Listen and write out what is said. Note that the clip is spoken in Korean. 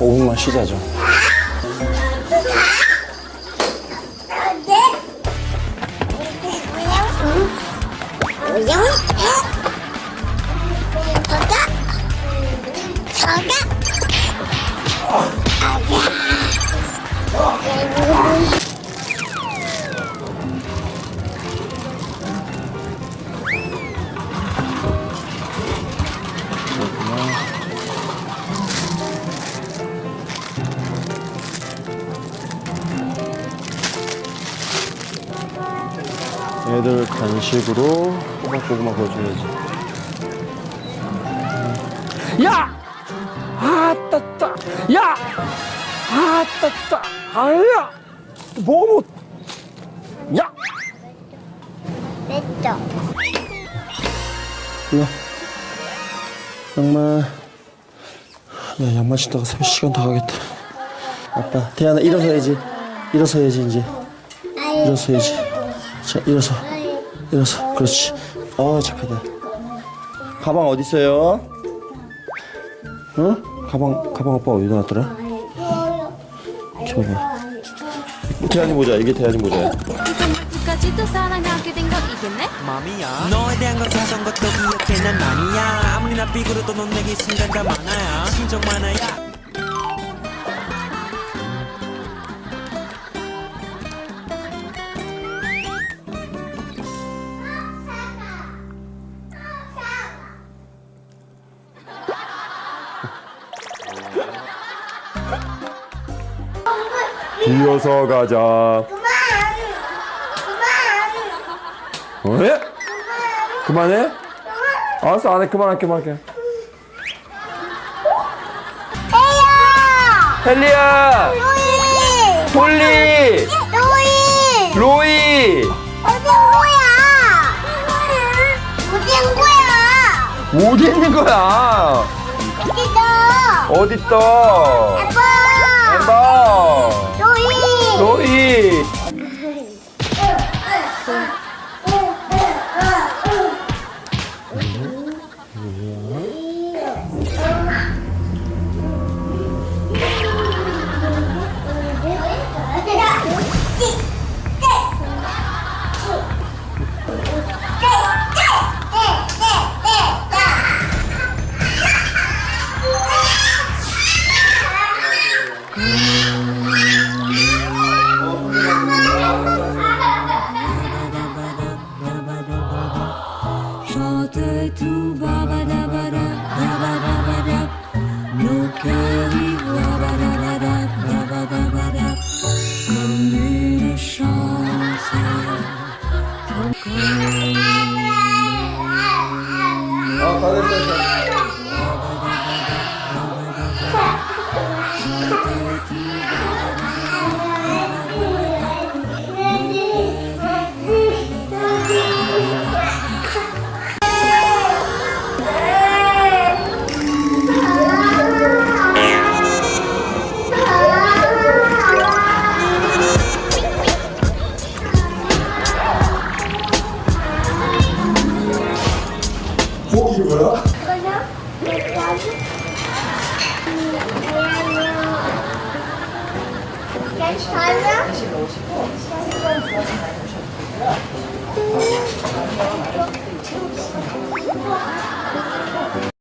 5분만 쉬자죠. 우영? 저가? 애들 간식으로 꼬박꼬박 넣어줘야지. 야! 아, 따따! 야! 아, 따따! 아야! 뭐, 뭐! 야! 냈죠. 와. 양말. 야, 양말 신다가 3시간 더 가겠다. 아빠, 대안아, 일어서야지. 일어서야지, 이제. 일어서야지. 자, 일어서. 일어서. 그렇지. 어, 착하다. 가방 어디 있어요? 응? 가방, 가방 아빠 어디다 놨더라? 줘봐. 대안이 모자, 이게 대안이 모자야. 끝까지도 사랑하게 된 거 이겠네? 맘이야 너에 대한 건 사전 것도 기억해 난 아니야 아무리 나 삐그러도 넌 내게 순간 다 많아야 심정 많아야 이어서 가자. 그만! 어? 그만해? 알았어, 안 해. 그만할게, 그만할게. 헬리야! 로이! 폴리! 로이! 로이! 어디 거야? 어디 거야? 어디 있는 거야? 어디다? 어딨어? 아빠! 对 어, 이게 뭐